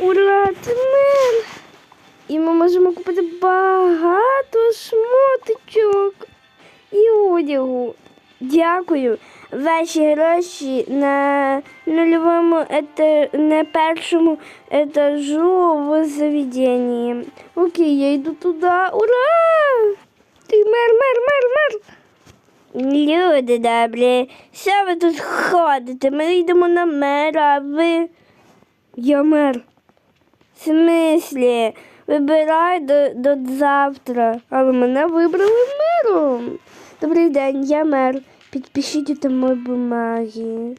Ура, це! І ми можемо купити багато шмоточок і одягу. Дякую. Ваші гроші на нульовому ета... на першому етажу в заведенні. Окей, я йду туди. Ура! Ти мер, мер, мер, мер. Люди добрі, що ви тут ходите? Ми йдемо на мера, а ви. Я мер. Смислі? Вибирай до, до завтра. Але мене вибрали мером. Добрий день, я мер. Підпишіть там мої бумаги.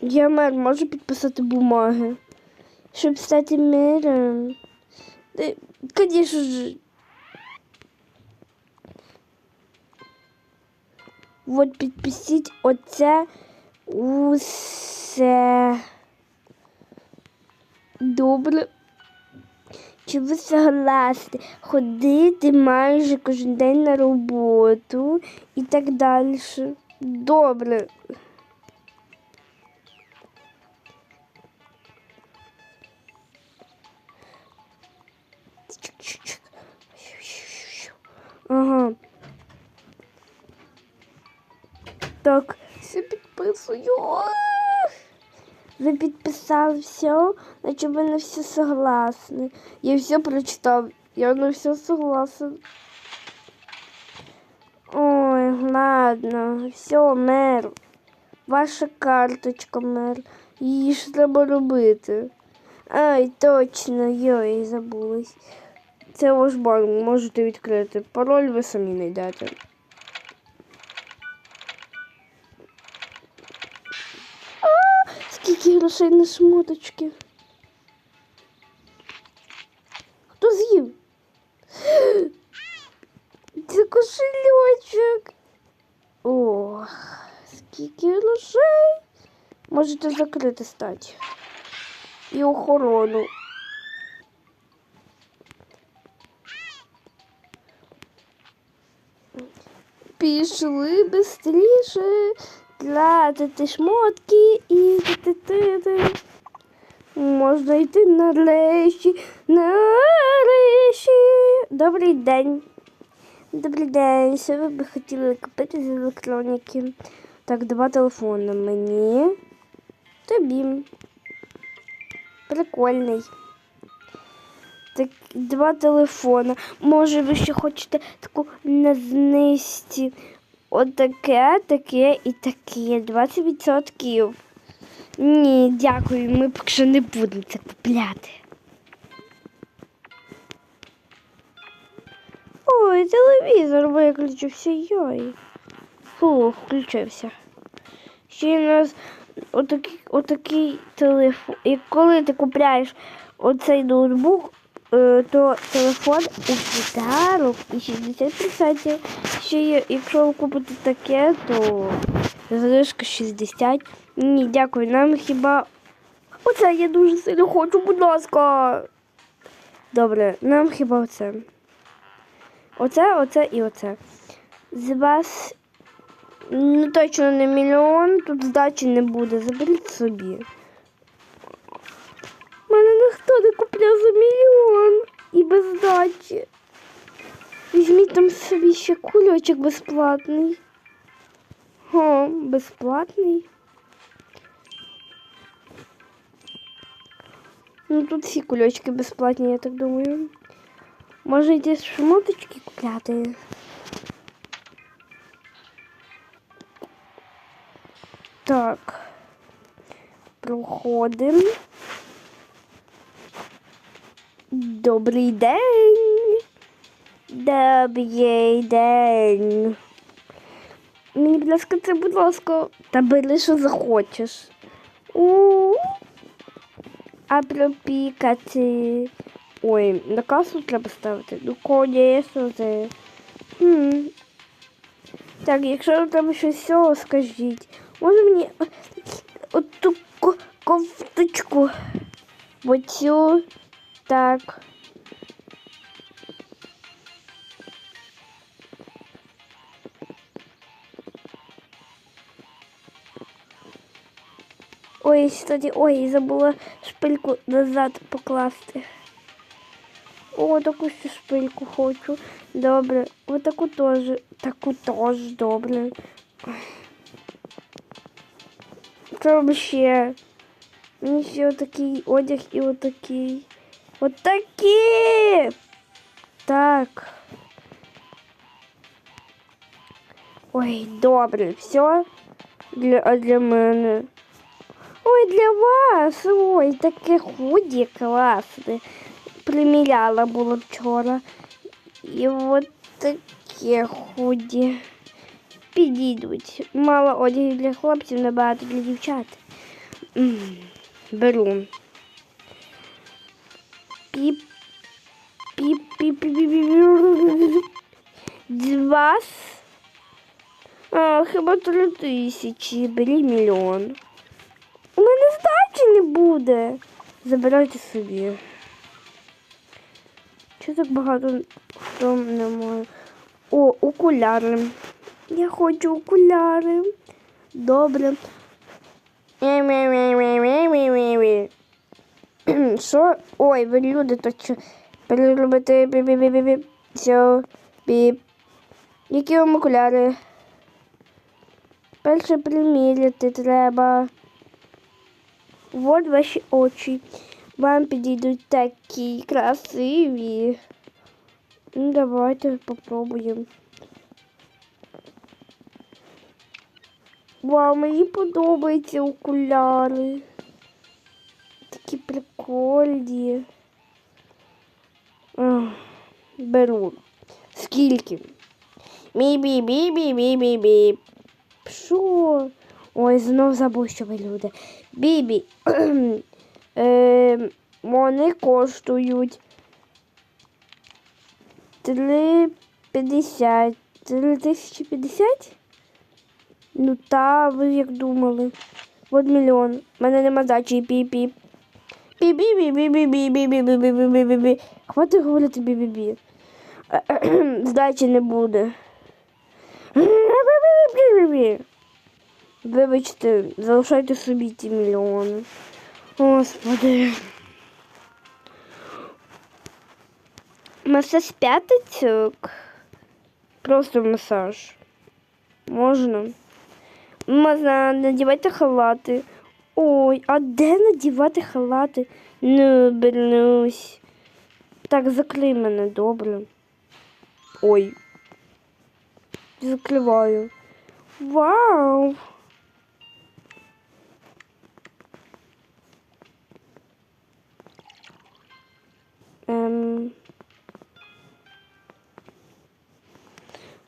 Я мер, можу підписати бумаги. Щоб стати мером. Е, Звісно ж. От підпишіть оце усе. Добре. Чи ви согласні ходити майже кожен день на роботу і так далі? Добре. Ага. Так, все підписую. Ви підписали все, значить ви на все согласны. Я все прочитав, я на все согласен. Ой, ладно, все, мер. Ваша карточка, мер. Її ж треба робити. Ай, точно, йой, забулась. Це ваш банк, можете відкрити. Пароль ви самі знайдете. Грошей на шмоточки? Хто з'їв? Це кошельочок. Ох, скільки грошей. Можете закрити стати. І охорону. Пішли быстріше тратити шмотки і. Можна йти нарешті, нарешті. Добрий день. Добрий день. Що ви би хотіли купити з електроніки? Так, два телефони мені. Тобі. Прикольний. Так, два телефона. Може, ви ще хочете таку на знижці? Отаке, таке і таке. 20%. Ні, дякую, ми поки що не будемо це купляти. Ой, телевізор виключився, йой. Фу, включився. Ще у нас отакий, отакий телефон. І коли ти купляєш оцей ноутбук, то телефон у подарок і 60%. Ще є, якщо ви купите таке, то залишка 60. Ні, дякую, нам хіба. Оце я дуже сильно хочу, будь ласка. Добре, нам хіба оце. Оце, оце і оце. З вас ну, точно не мільйон, тут здачі не буде. Заберіть собі. Ніхто не купляв за мільйон і без здачі. Візьміть там собі ще кульочок безплатний. О, безплатний. Ну тут всі кульочки безплатні, я так думаю. Може йти шмоточки купляти. Так. Проходимо. Добрий день. Добрий день. Мені, будь ласка, це, будь ласка, та бери, що захочеш. У. А пропікати. Ой, на касу треба ставити. Ну, конечно, це. Хм. Так, якщо треба щось цього, скажіть. Може мені оту ко- кофточку. Оцю. Так. Ой, кстати, ой, забула шпильку назад покласти. О, таку ще шпильку хочу. Добре. Ось таку теж. Таку теж добре. Що ще? Мені ще отакий одяг і отакий. Отакі! Так. Ой, добре, все для, а для мене. Ой, для вас. Ой, таке худі класне. Приміряла було вчора. І от таке худі. Підійдуть. Мало одягу для хлопців, набагато для дівчат. М, Беру. Піп. Піп, піп, піп, піп, піп. Два. А, хіба три тисячі, бери мільйон. У мене здачі не буде. Забирайте собі. Чого так багато хто немає? О, окуляри. Я хочу окуляри. Добре. Що? Ой, ви люди, то що переробити бі-бі-бі-бі. Все, біп. Які вам окуляри? Перше приміряти треба. Вот ваші очі. Вам підійдуть такі красиві. Ну, давайте попробуємо. Вау, мені подобаються окуляри. Такі прикольні. Беру. Скільки? Бі-бі-бі-бі-бі-бі-бі. Що? Ой, знов забув, що ви люди. Бібі. е, вони коштують 3,50. 3050? Ну та, ви як думали. От мільйон. У мене нема здачі. Пі-пі. Пі-пі-пі-пі-пі-пі-пі-пі-пі-пі-пі-пі. Хватить говорити бі-бі-бі. Здачі не буде. Вибачте, залишайте собі ті мільйони. Господи. Масаж п'ятицьок. Просто масаж. Можна. Можна надівати халати. Ой, а де надівати халати? Ну, бернусь. Так, закрий мене, добре. Ой. Закриваю. Вау! Ем...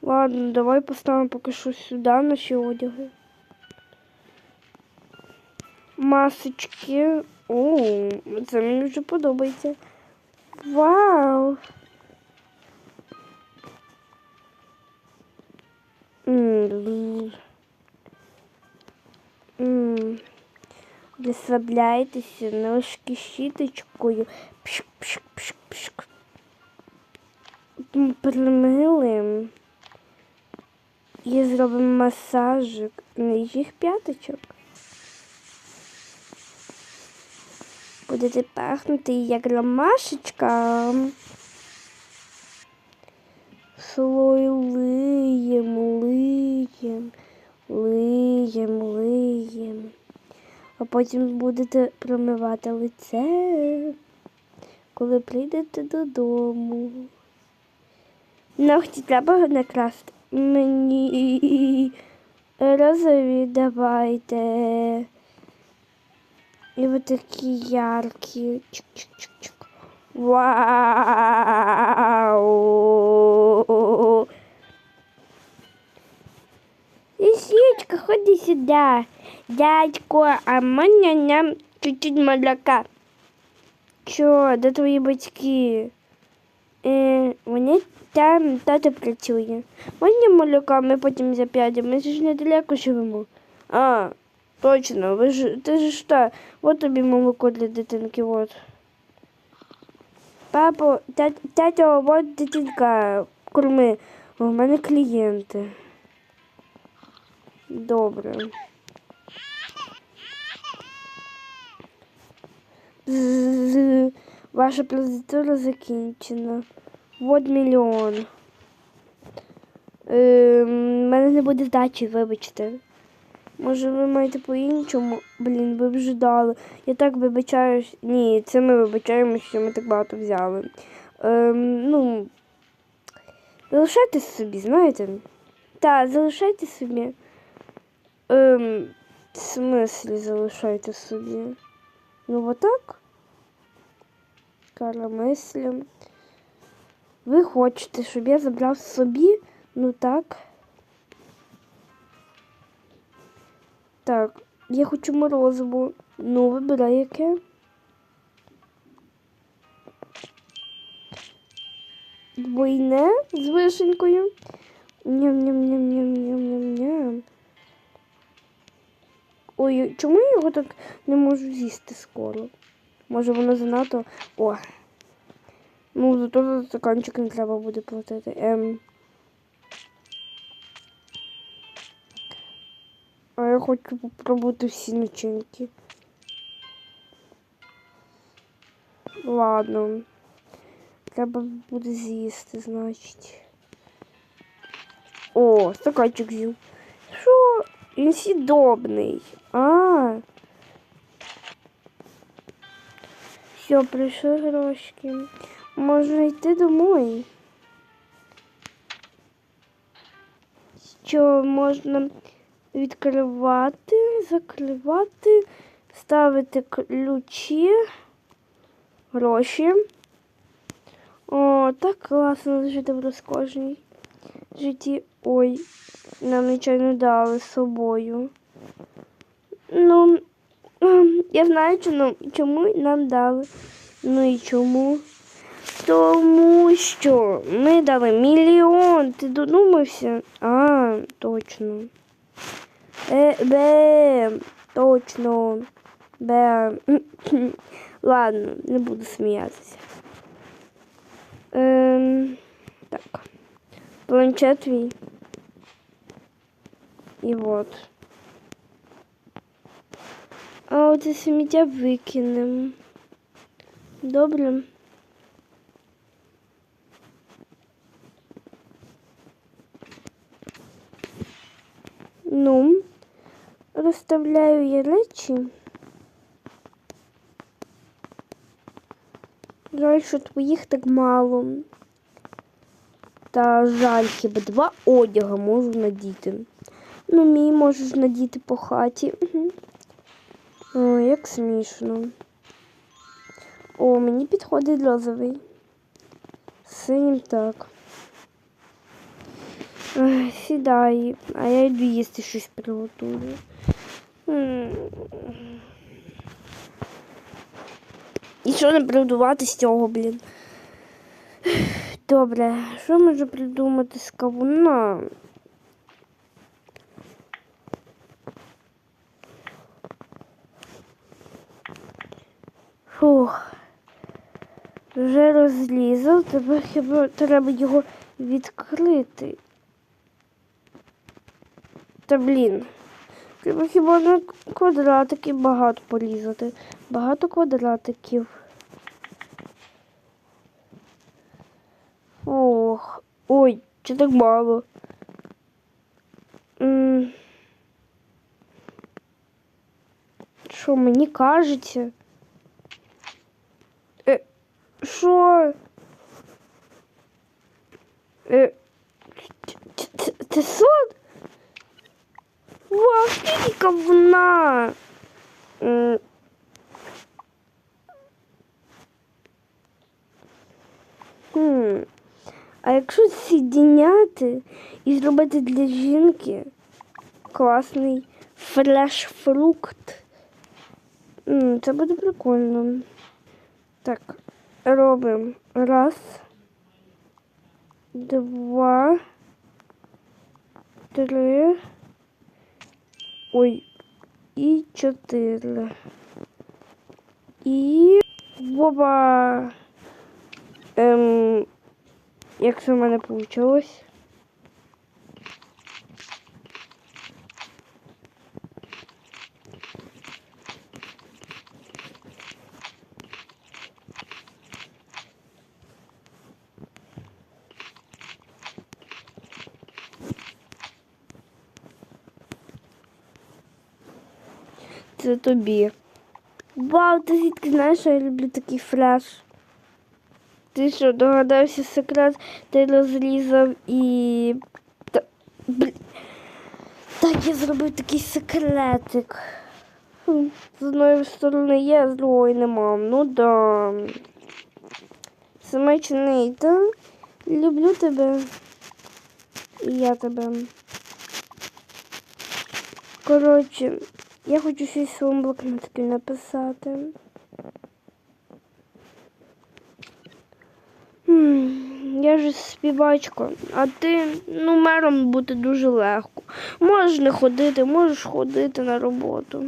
Ладно, давай поставимо поки що сюди наші одяги. Масочки. О, це мені вже подобається. Вау! Розслабляйтеся, ножки щіточкою. М, Примилим. І зробимо масажик на їх п'яточок. Будете пахнути як ромашечка. Слой лиєм, лиєм, лиєм, лиєм. А потім будете промивати лице, коли прийдете додому. Ногті треба накрасти. Мені розові давайте. І вот такі яркі. Чик-чик-чик-чик. Вау! Лисичка, ходи сюда. Дядько, а можна нам чуть-чуть молока? Чо, де твої батьки? Е, вони там тато працює. Можна молока, ми потім зап'ядемо, ми ж недалеко живемо. А, точно, ви ж, ти ж та, от тобі молоко для дитинки, от. Папо, тя- тятя, от дитинка, корми. У мене клієнти. Добре. Ваша процедура закінчена. Вот мільйон. Ем, в мене не буде здачі, вибачте. Може, ви маєте по-іншому? Блін, ви б ждали. Я так вибачаюсь. Ні, це ми вибачаємо, що ми так багато взяли. Ем, ну, залишайте собі, знаєте? Так, залишайте собі. Ем, в смислі залишайте собі. Ну, отак. Карамисля. Ви хочете, щоб я забрав собі? Ну так. Так, я хочу морозиво. Ну, вибирай яке. Двойне з вишенькою. Ням-ням-ням-ням-ням-ням-ням. Ой, чому я його так не можу з'їсти скоро? Може воно занадто. О. Ну, зато за стаканчик не треба буде платити. Ем. А я хочу попробувати всі начинки. Ладно. Треба буде з'їсти, значить. О, стаканчик з'їв. Що? Він сідобний. А. Все, прийшли грошки. Можна йти домой. Що можна відкривати, закривати, ставити ключі, гроші. О, так класно жити в розкошній житті. Ой, нам нічого не дали з собою. Ну, ем, я знаю, чому нам дали. Ну і чому? Тому що ми дали мільйон. Ти додумався? А, точно. Е, бе, точно. Бе. Ладно, не буду сміятися. Ем, так. Планшет твій. І от. А оце сміття викинемо. Добре. Ну, розставляю я речі. Жаль, що твоїх так мало. Та жаль, хіба два одяга можу надіти. Ну, мій можеш надіти по хаті. Угу. О, як смішно. О, мені підходить розовий. Синім так. Ай, сідай, а я йду їсти щось приготую. І що не приготувати з цього, блін? Добре, що можу придумати з кавуна? Фух. Вже розлізав, тепер хіба треба його відкрити. Та блін. Треба хіба на квадратики багато порізати. Багато квадратиків. Ох, ой, чи так мало. Що мені кажеться? Е, що? Е, це сон? Вау, скільки говна! Хм. А якщо з'єдняти і зробити для жінки класний флеш-фрукт, це буде прикольно. Так, робимо раз, два, три. Ой, і чотири. І Боба. Ем, як це в мене вийшло? Це тобі. Вау, ти звідки знаєш, що я люблю такий фреш. Ти що, догадався секрет, ти розрізав і. Та... Так, я зробив такий секретик. З одної сторони є, з другої нема. Ну да. Смачний, та? Люблю тебе. І я тебе. Коротше, я хочу щось в своєму блокнотику написати. Хм, Я ж співачка, а ти ну, мером бути дуже легко. Можеш не ходити, можеш ходити на роботу.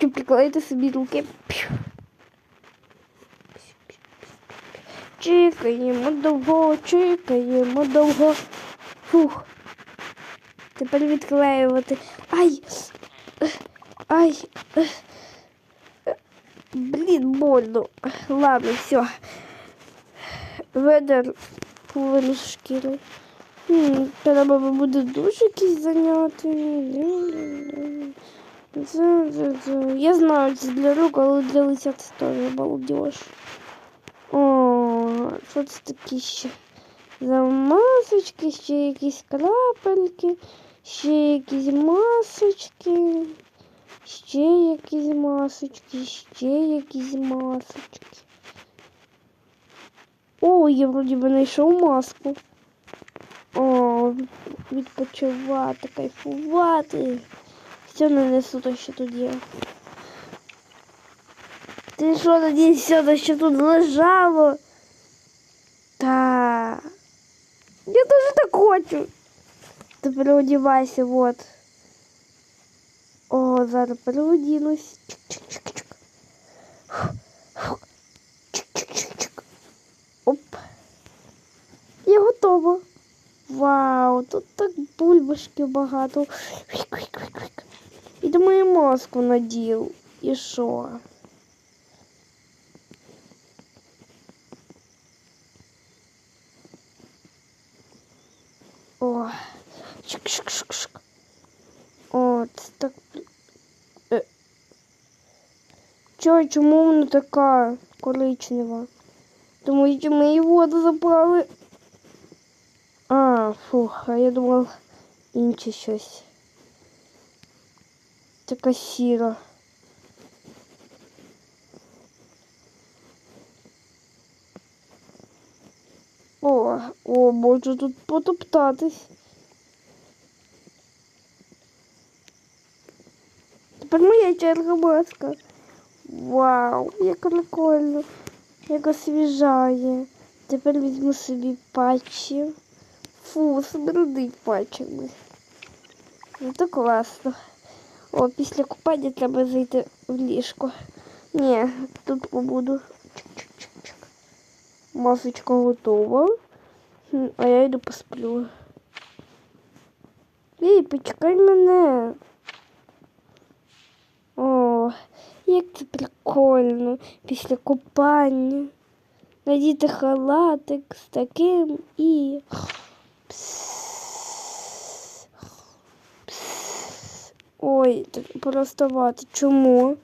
Хочу приклеїти собі руки. Чекаємо довго, чекаємо довго. Фух. Тепер відклеювати. Ай! Ай! Блін, больно. Ладно, все. Ведер половину шкіри. Треба буде дуже якісь заняти. Я знаю, це для рук, але для лиця це теж балдеж. О, що це такі ще? За масочки, ще якісь крапельки, ще якісь масочки, ще якісь масочки, ще якісь масочки. О, я вроді би знайшов маску. О, відпочивати, кайфувати. Все нанесу то, що тут є. Ти що надієшся, те, що тут лежало? Та. Я теж так хочу. Ти переодівайся, вот. О, зараз переодінусь. Оп. Я готова. Вау, тут так бульбашки багато. Вик-вик-вик-вик. І думаю, маску надів. І що? О, шик-шик-шик-шик. О, це так. Е. Чо, чому вона така коричнева? Тому що ми її воду забрали. А, фух, а я думав інше щось. Така сіра. О, о, можу тут потоптатись. Тепер моя черга маска. Вау, як прикольно, як освіжає. Тепер візьму собі патчі. Фу, смердить патчами. Ну то класно. О, після купання треба зайти в ліжко. Ні, тут побуду. Масочка готова. А я йду посплю. Ей, почекай мене. О, як це прикольно після купання. Надіти халатик з таким і. Пс. Ой, проставати. Чому?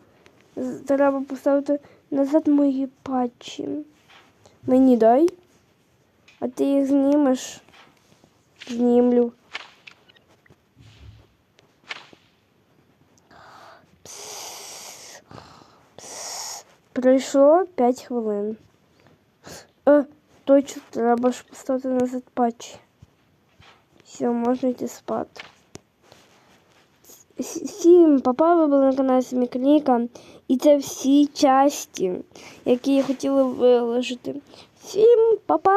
Треба поставити назад мої патчі. Мені дай. А ти їх знімеш? Знімлю. Пс. Пс. Пройшло 5 хвилин. Е, точно, треба ж поставити назад патчі. Все, можна йти спати. Всім папа, ви були на каналі Смікліка. І це всі часті, які я хотіла виложити. Всім па-па!